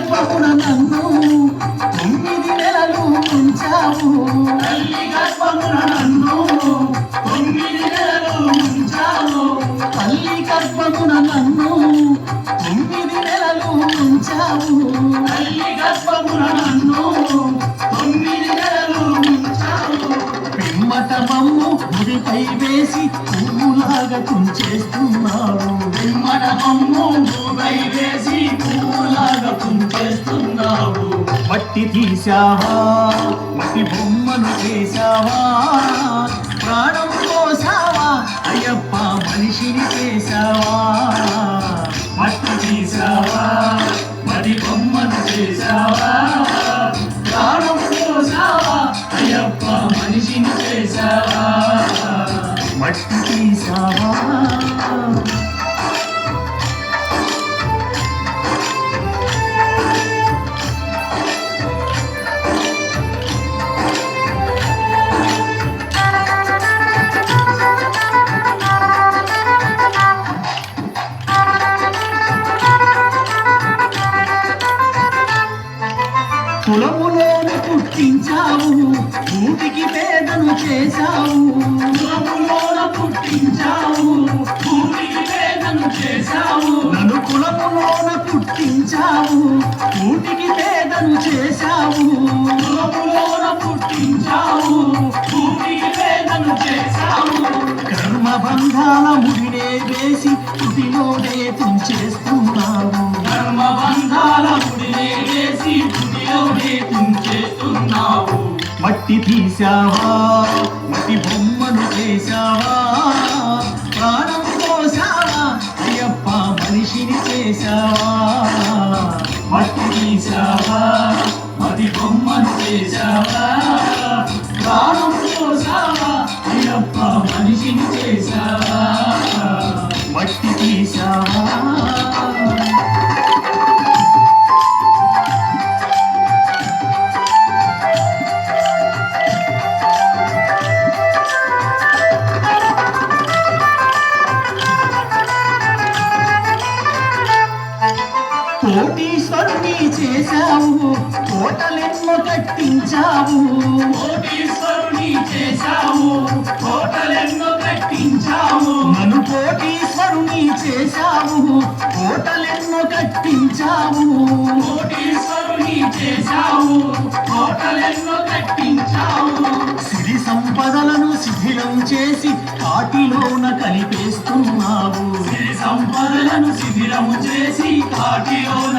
గర్భమున నన్ను తొమ్మిది నెలలు ఉంచావు. తల్లి గర్భమున నన్ను తొమ్మిది నెలలు ఉంచావు. తల్లి గర్భమున నన్ను తొమ్మిది నెలలు ఉంచావు తల్లి గర్భమున నన్ను తొమ్మిది నెలలు ఉంచావు పిమ్మట మమ్ము గుడిపై వేసి పువ్వులాగా తుంచేస్తున్నావు పిమ్మట మమ్ము గుడిపై వేసి చేశావు? మట్టి తీశావా? మట్టి బొమ్మను చేశావా? ప్రాణం పోసావా అయ్యప్ప మనిషిని చేశావా? మట్టి తీశావా? మది బొమ్మను చేశావా? ప్రాణం పోసావా అయ్యప్ప మనిషిని చేశావా? మట్టి తీశావా? కులములోని పుట్టించావు ఊటికి పేదను చేశావు. కులములోన పుట్టించావు భూమికి పేదను చేశావు. నన్ను కులములోన పుట్టించావు ఊటికి పేదను చేశావు. కులములోన పుట్టించావు భూమికి పేదను చేశావు. కర్మ బంధాల ముడినే వేసి తుటిలోనే తుంచేస్తున్నావు ధర్మ బంధాల ముడినే వేసి పుడిలోనే తుంచేస్తున్నావు మట్టి తీసావా మట్టి బొమ్మను చేశావా? ప్రాణం పోసావా అయ్యప్ప మనిషిని చేశావా? మట్టి తీసావా మది బొమ్మను చేశావా? ప్రాణం పోసావా అయ్యప్ప మనిషిని చేశావా? కోటీశ్వరుని చేశావు కోటలెన్నో కట్టించావు. కోటీశ్వరుని చేశావు కోటలెన్నో కట్టించావు. నన్ను కోటీశ్వరుని చేశావు కోటలెన్నో కట్టించావు. కోటీశ్వరుని చేశావు కోటలెన్నో కట్టించావు. సిరి సంపదలను శిథిలం చేసి కాటిలోన కలిపేస్తున్నావు. సిరి సంపదలను శిథిలము చేసి కాటిలోన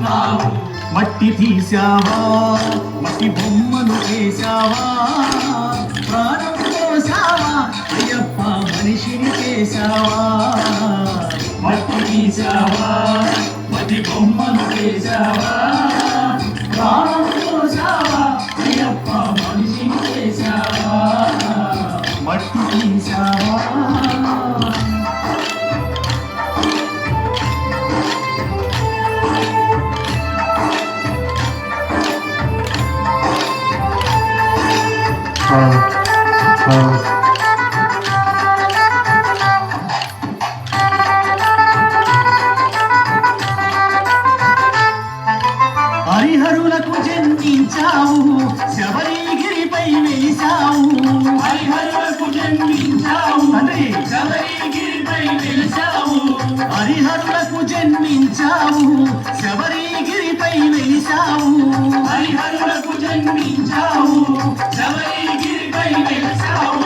ఉన్నావు మట్టి తీసావా మట్టి బొమ్మను చేశావా ప్రాణం పోసావా అయ్యప్ప మనిషిని చేశావా? మట్టి తీసావా మట్టి బొమ్మను చేశావా జన్మించావు శబరిగిరిపై వెలిసావు హరిహరులకు జన్మించావు. తండ్రి. శబరిగిరిపై వెలిసావు హరిహరులకు జన్మించావు శబరిగిరిపై వెలిసావు హరిహరులకు జన్మించావు. శబరిగిరిపై వెలిసావు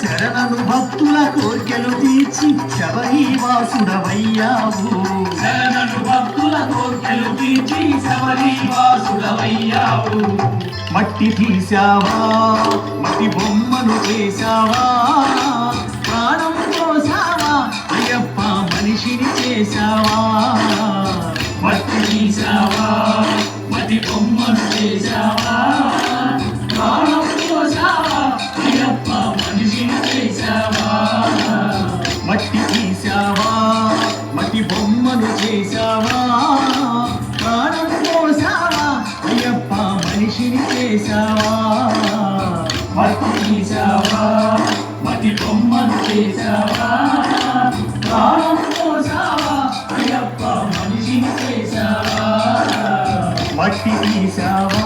శరణను భక్తుల కోర్కెలు తీర్చి శబరివాసుడవయ్యావు శరణను భక్తుల కోర్కెలు తీర్చి శబరి వాసుడవయ్యావు. మట్టి తీసావా మట్టి బొమ్మను చేసావా ప్రాణం పోసావా అయ్యప్ప మనిషిని చేసావా మట్టి తీసావా మట్టి బొమ్మను చేశావా? మనిషిని మట్టి తీసావా మట్టి బొమ్మను చేశావా? ప్రాణం పోసావా అయ్యప్ప మనిషిని చేశావా? మట్టి తీసావా